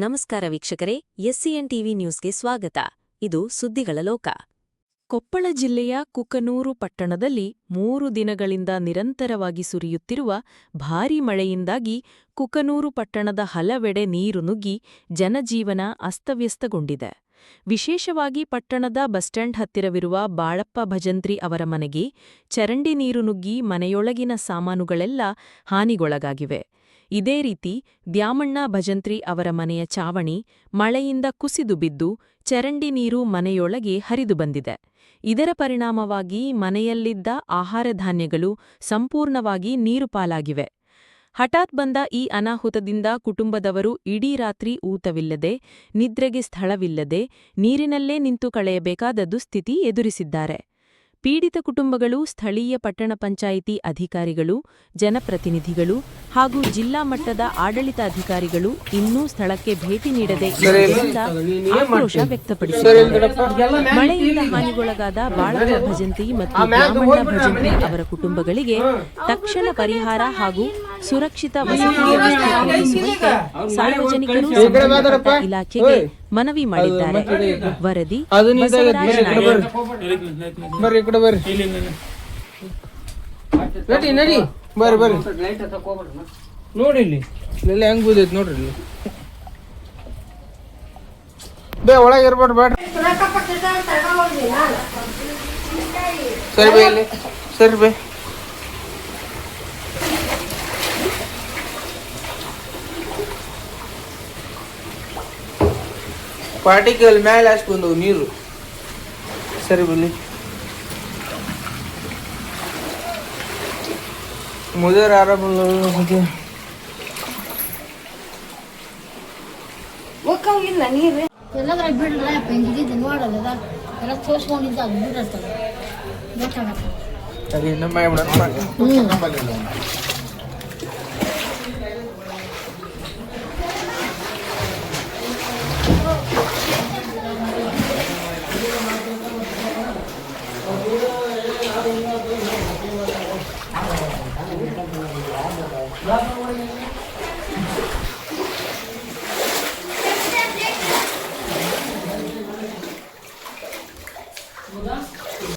ನಮಸ್ಕಾರ ವೀಕ್ಷಕರೇ, ಎಸ್ಸಿಎನ್ ಟಿವಿ ನ್ಯೂಸ್ಗೆ ಸ್ವಾಗತ. ಇದು ಸುದ್ದಿಗಳ ಲೋಕ. ಕೊಪ್ಪಳ ಜಿಲ್ಲೆಯ ಕುಕನೂರು ಪಟ್ಟಣದಲ್ಲಿ ಮೂರು ದಿನಗಳಿಂದ ನಿರಂತರವಾಗಿ ಸುರಿಯುತ್ತಿರುವ ಭಾರೀ ಮಳೆಯಿಂದಾಗಿ ಕುಕನೂರು ಪಟ್ಟಣದ ಹಲವೆಡೆ ನೀರು ನುಗ್ಗಿ ಜನಜೀವನ ಅಸ್ತವ್ಯಸ್ತಗೊಂಡಿದೆ. ವಿಶೇಷವಾಗಿ ಪಟ್ಟಣದ ಬಸ್ಸ್ಟ್ಯಾಂಡ್ ಹತ್ತಿರವಿರುವ ಬಾಳಪ್ಪ ಭಜಂತ್ರಿ ಅವರ ಮನೆಗೆ ಚರಂಡಿ ನೀರು ನುಗ್ಗಿ ಮನೆಯೊಳಗಿನ ಸಾಮಾನುಗಳೆಲ್ಲ ಹಾನಿಗೊಳಗಾಗಿವೆ. ಇದೇ ರೀತಿ ದ್ಯಾಮಣ್ಣ ಭಜಂತ್ರಿ ಅವರ ಮನೆಯ ಚಾವಣಿ ಮಳೆಯಿಂದ ಕುಸಿದು ಬಿದ್ದು ಚರಂಡಿ ನೀರು ಮನೆಯೊಳಗೆ ಹರಿದು ಬಂದಿದೆ. ಇದರ ಪರಿಣಾಮವಾಗಿ ಮನೆಯಲ್ಲಿದ್ದ ಆಹಾರ ಧಾನ್ಯಗಳು ಸಂಪೂರ್ಣವಾಗಿ ನೀರು ಪಾಲಾಗಿವೆ ಹಠಾತ್ ಬಂದ ಈ ಅನಾಹುತದಿಂದ ಕುಟುಂಬದವರು ಇಡೀ ರಾತ್ರಿ ಊತವಿಲ್ಲದೆ, ನಿದ್ರೆಗೆ ಸ್ಥಳವಿಲ್ಲದೆ ನೀರಿನಲ್ಲೇ ನಿಂತು ಕಳೆಯಬೇಕಾದ ದುಸ್ಥಿತಿ ಎದುರಿಸಿದ್ದಾರೆ. ಪೀಡಿತ ಕುಟುಂಬಗಳು ಸ್ಥಳೀಯ ಪಟ್ಟಣ ಪಂಚಾಯಿತಿ ಅಧಿಕಾರಿಗಳು ಜನಪ್ರತಿನಿಧಿಗಳು ಹಾಗೂ ಜಿಲ್ಲಾ ಮಟ್ಟದ ಆಡಳಿತ ಅಧಿಕಾರಿಗಳು ಇನ್ನೂ ಸ್ಥಳಕ್ಕೆ ಭೇಟಿ ನೀಡದೆ ಆಕ್ರೋಶ ವ್ಯಕ್ತಪಡಿಸಿದ್ದಾರೆ. ಮಳೆಯಿಂದ ಹಾನಿಗೊಳಗಾದ ಬಾಳಪ್ಪ ಭಜಂತಿ ಮತ್ತು ಬ್ರಾಹ್ಮಣ ಭಜಂತಿ ಅವರ ಕುಟುಂಬಗಳಿಗೆ ತಕ್ಷಣ ಪರಿಹಾರ ಹಾಗೂ ಸುರಕ್ಷಿತ ವಸತಿ ವ್ಯವಸ್ಥೆ ಸಾರ್ವಜನಿಕರು ಸಂಬಂಧಪಟ್ಟ ಇಲಾಖೆಗೆ ಮನವಿ ಮಾಡಿದ್ದಾರೆ. ವರದಿ ಬಸವರಾಜ್ ಬರ್ರಿ ನಾಯಕ್. ಬರ್ರಿ. ಬರ್ರಿ ಈ ಕಡೆ ಬರ್ರಿ ನಡಿ ನಡಿ. ಬರ್ರಿ ಬರ್ರಿ. ನೋಡಿ ಇಲ್ಲಿ. ಇಲ್ಲೆಲ್ಲ ಹೆಂಗ್ ಬೂದೈತಿ ನೋಡ್ರಿ ಇಲ್ಲಿ. ಬೇ ಒಳಗೆ ಇರ್ಬೇಡ್ರಿ ಬೇಡ ಸರಿ ಬೇ ಇಲ್ಲಿ. ಸರಿ ಬೇ. ಪಾರ್ಟಿಕಲ್ ಮೇಲೆ ಅಷ್ಟು ಬಂದವು ನೀರು. ಸರಿ ಬನ್ನಿ. ಮುದೇರ್ ಆರಾಮಲ್ಲ ಬಗ್ಗೆ ಹೋಗಂಗಿಲ್ಲ ನೀರು. ಎಲ್ಲಾದ್ರಾಗ ಬಿಡ್ರಲ್ಲ ನೋಡಲ್ಲ ಎಲ್ಲ ತೋರಿಸ್ಕೊಂಡಿದ್ದ ಅದು ಬಿಡಿರ್ತದೆ ಗೊತ್ತಾಗತ್ತೆ. ಸರಿ ನಮ್ಮ ಮಾಡ್ಬಿಡೋಣ